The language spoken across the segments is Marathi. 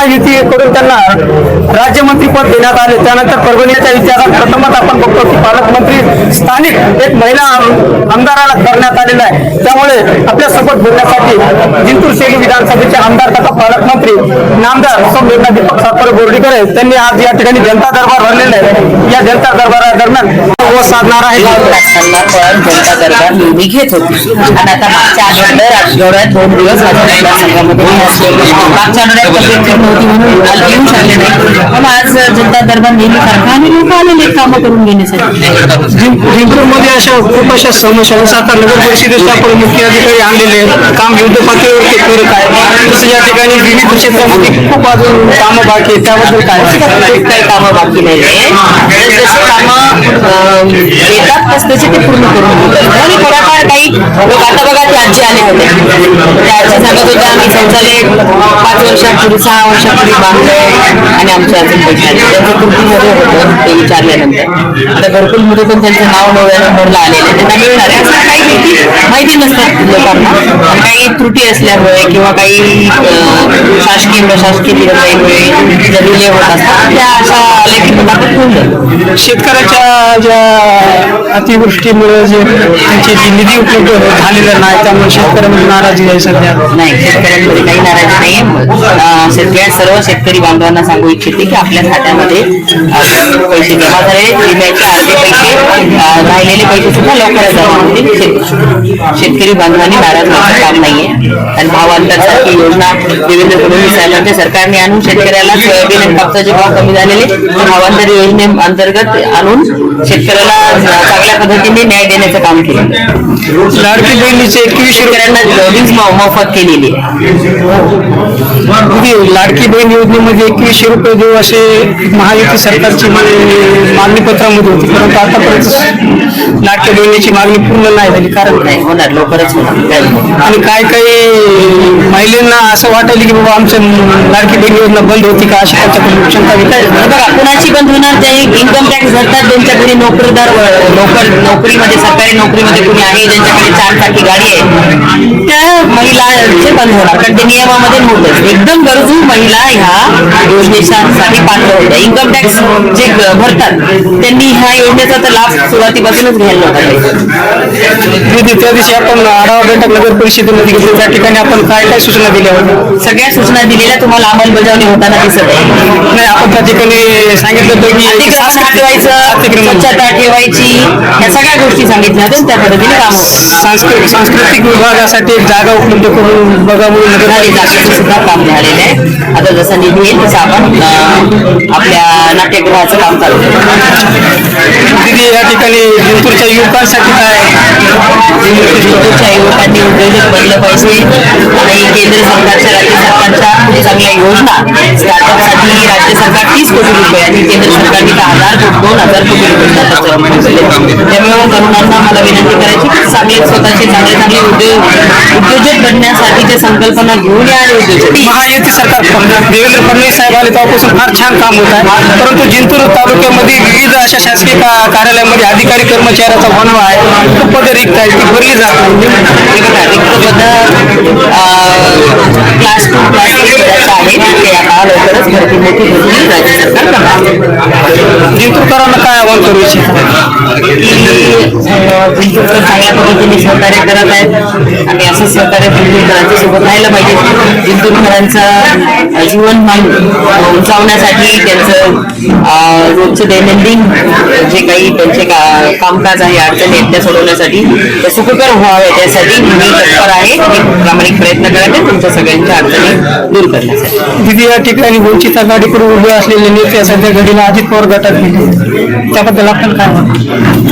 महायुती करून त्यांना राज्यमंत्री पद देण्यात आले त्यानंतर परभणीच्या इतिहासात प्रथमच आपण बघतो की पालकमंत्री स्थानिक एक महिला आमदाराला करण्यात आलेला आहे त्यामुळे आपल्यासोबत बोलण्यासाठी जिंतूर शहरी विधानसभेचे आमदार तथा पालकमंत्री नामदार सौ दीपक सातपुते बोर्डीकर आहेत. त्यांनी आज या ठिकाणी जनता दरबार भरलेला आहे या जनता दरबारादरम्यान संवाद साधणार आहे पण जनता दरबार नेहमी घेत होती आणि आता मागच्या आठवड्यात आठवड्यात दोन दिवस मागच्या आठवड्यात होती म्हणून आज येऊ शकले नाही पण आज जनता दरबार नेहमी सारखा आणि लोक आलेले कामं करून घेण्यासाठी जिंतूरमध्ये अशा खूप अशा समस्या जसं आता नगर परिषदेचे आपण मुख्य अधिकारी आणलेले आहेत. काम युद्ध पातळीवरती करत आहे तसं या ठिकाणी विविध क्षेत्रामध्ये खूप अजून कामं बाकी आहेत. त्याबद्दल काय काही कामं बाकी नाही जसं कामं अं, येतात तस तसे ते पूर्ण करून घेतात. आणि थोडाफार काही लोक आजी आले होते. त्या आजी सांगत होत्या आम्ही शौचालय पाच वर्षापूर्वी सहा वर्षापूर्वी बांधलं आणि आमच्या अजून पैसे त्यांचं कृतीमध्ये होतं ते विचारल्यानंतर. आता मुलं पण त्यांचं नाव नव्या नंबरला आलेलं त्यांना मिळणार आहे. असं काही माहिती नसतात लोकांना. काही त्रुटी असल्यामुळे किंवा काही शासकीय प्रशासकीय निर्णयामुळे ज्या डिले होत असतात त्या अशा आल्या की मुलाखत होऊन जाते शेतकऱ्याच्या ज्या अतिवृष्टीमुळे जे त्यांची जी निधी उपलब्ध झालेला नाही त्यामुळे शेतकऱ्यांमध्ये नाराजी आहे सध्या. नाही शेतकऱ्यांमध्ये काही नाराजी नाहीये. अं, शेतकऱ्या सर्व शेतकरी बांधवांना सांगू इच्छिते की आपल्या खात्यामध्ये पैसे जमा झाले विम्याचे अर्धे पैसे राहिलेले पैसे सुद्धा लवकरच जमा शेतकरी बांधवांनी नाराज व्हायचं काम नाहीये. आणि भावांतरसारखी योजना देवेंद्र फडणवीस साहेबांच्या सरकारने आणून शेतकऱ्याला सोयाबीन आणि कापसाचे भाव कमी झालेले भावांतर योजने अंतर्गत आणून शेतकऱ्याला चांगल्या पद्धतीने न्याय देण्याचं काम केलं. लाडकी बहिणीचे शेतकऱ्यांना वीज म- मोफत केलेली आहे. रुपये लाडकी बहीण योजनेमध्ये एकवीसशे रुपये देऊ असे महायुती सरकारची मागणी पत्रामध्ये होती. परंतु आतापर्यंत नाट्य देण्याची मागणी पूर्ण नाही झाली कारण काय? नाही होणार लवकरच होणार. काय? नाही. आणि काय काही महिलांना असं वाटायला की बाबा आमच्या लाडकी बहीण योजना बंद होती का अशी त्यांच्याकडून शंका बघा कुणाची बंद होणार जे इन्कम टॅक्स भरतात त्यांच्या घरी व- नोकर नोकरीमध्ये सरकारी नोकरीमध्ये कुणी आहे? ज्यांच्याकडे चार चाकी गाडी आहे. त्या महिलांचे बंद होणार कारण ते नियमामध्ये नव्हतं. एकदम गरजू महिला ह्या योजनेसाठी पात्र होत्या. इन्कम टॅक्स जे ग- भरतात त्यांनी ह्या योजनेचा तर लाभ सुरुवातीपासूनच घ्यायला दीदी त्या दिवशी आपण आढावा बैठक नगर परिषदेमध्ये घेतली. त्या ठिकाणी आपण काय काय सूचना दिल्या? होत्या सगळ्या सूचना दिलेल्या तुम्हाला अंमलबजावणी होताना दिसत नाही आपण त्या ठिकाणी सांगितलं होतं की स्वच्छता ठेवायची या सगळ्या गोष्टी सांगितल्या होत्या आणि त्या पद्धतीने काम सांस्कृतिक सांस्कृतिक विभागासाठी एक जागा उपलब्ध करून बघा म्हणून नगर झाली जागेचं सुद्धा काम झालेलं आहे. आता जसा निधी येईल तसं आपण अं, आपल्या नाट्यगृहाचं काम चालू करू. दीदी या ठिकाणी जिंतूरच्या युवकांसाठी काय? युवकांनी उद्योजक बनलं पाहिजे. आणि केंद्र सरकारच्या चांगल्या योजना. स्टार्टअपसाठी राज्य सरकार तीस कोटी रुपये आणि केंद्र सरकारने दहा हजार दोन हजार कोटी रुपये. त्यामुळे तरुणांना मला विनंती करायची की चांगले स्वतःचे चांगले चांगले उद्योग उद्योजक बनण्यासाठीच्या संकल्पना घेऊन या उद्योजक. महायुती सरकार देवेंद्र फडणवीस साहेब आले तेव्हापासून फार छान काम होत आहे. परंतु जिंतूर तालुक्यामध्ये विविध अशा शासकीय कार्यालयामध्ये अधिकारी कर्मचाऱ्याचा बनवा आहे. खूप पदे रिक्त आहे ती भरली जात रिक्त पद क्लास टू क्लास കൂടാതെ पदाचं मोठी भरती राज्य सरकार करणार जिंतूरकरांना काय आवाहन करू इच्छिता जिंतूरकर चांगल्या पद्धतीने सहकार्य करत आहेत आणि असं सहकार्य जिंतूरकरांच्या सोबत राहायला पाहिजे जिंतूरकरांचं जीवनमान उंचावण्यासाठी त्यांचं रोजचं दैनंदिन जे काही त्यांचे का- कामकाज आहे अडचणी आहेत त्या सोडवण्यासाठी ते सुखकर व्हावे त्यासाठी मी तत्पर आहे प्रामाणिक प्रयत्न करत आहे तुमच्या सगळ्यांच्या अडचणी दूर करण्यासाठी दिदी या ठिकाणी वंचित आघाडीकडून उभे असलेले नेते सध्या घडीला अजित पवार गटात गेले. त्याबद्दल आपण काय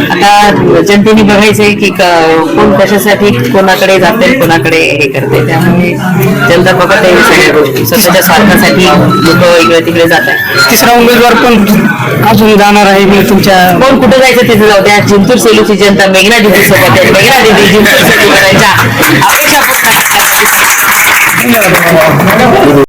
आता जनतेने बघायचंय की क- कोण कशासाठी कोणाकडे जाते कोणाकडे हे करते त्यामुळे जनता बघत आहे सगळ्या गोष्टी. स्वतःच्या स्वार्थासाठी लोक इकडे तिकडे जातात तिसरा उमेदवार पण अजून जाणार आहे मी तुमच्या कोण कुठे जायचं तिथे जाऊ द्या. जिंतूर सेलूची जनता मेघना दिदी सोबत आहे. मेघना दिदी जिंतूर सेलू करायच्या विविध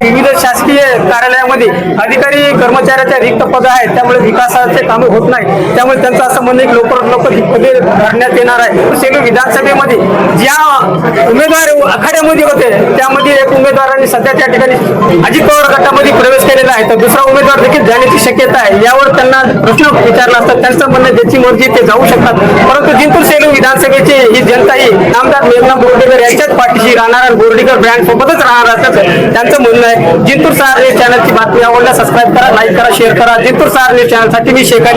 शासकीय कार्यालयामध्ये अधिकारी कर्मचाऱ्याच्या रिक्त पद आहेत. त्यामुळे विकासाचे कामे होत नाही. त्यामुळे त्यांचा संबंधित लवकरात लवकर ही पदे भरण्यात येणार आहे. सेलू विधानसभेमध्ये ज्या उमेदवार आखाड्यामध्ये होते त्यामध्ये एक उमेदवारांनी सध्या त्या ठिकाणी अजित पवार गटामध्ये प्रवेश केलेला आहे. तर दुसरा उमेदवार देखील जाण्याची शक्यता आहे. यावर त्यांना प्रश्न विचारला असतात त्यांचं म्हणणं ज्याची मर्जी ते जाऊ शकतात. परंतु जिंतूर सेलू विधानसभेची ही जनता ही आमदार मेघना बोर्डीकर यांच्याच पाठीशी राहणार आणि बोर्डीकर ब्रँड सोबतच राहणार असल्याचं त्यांचं म्हणणं आहे. जिंतूर सार न्यूज चॅनलची बातमी आवडल्या सबस्क्राईब करा लाईक करा शेअर करा. जिंतूर सार न्यूज चॅनलसाठी मी शेख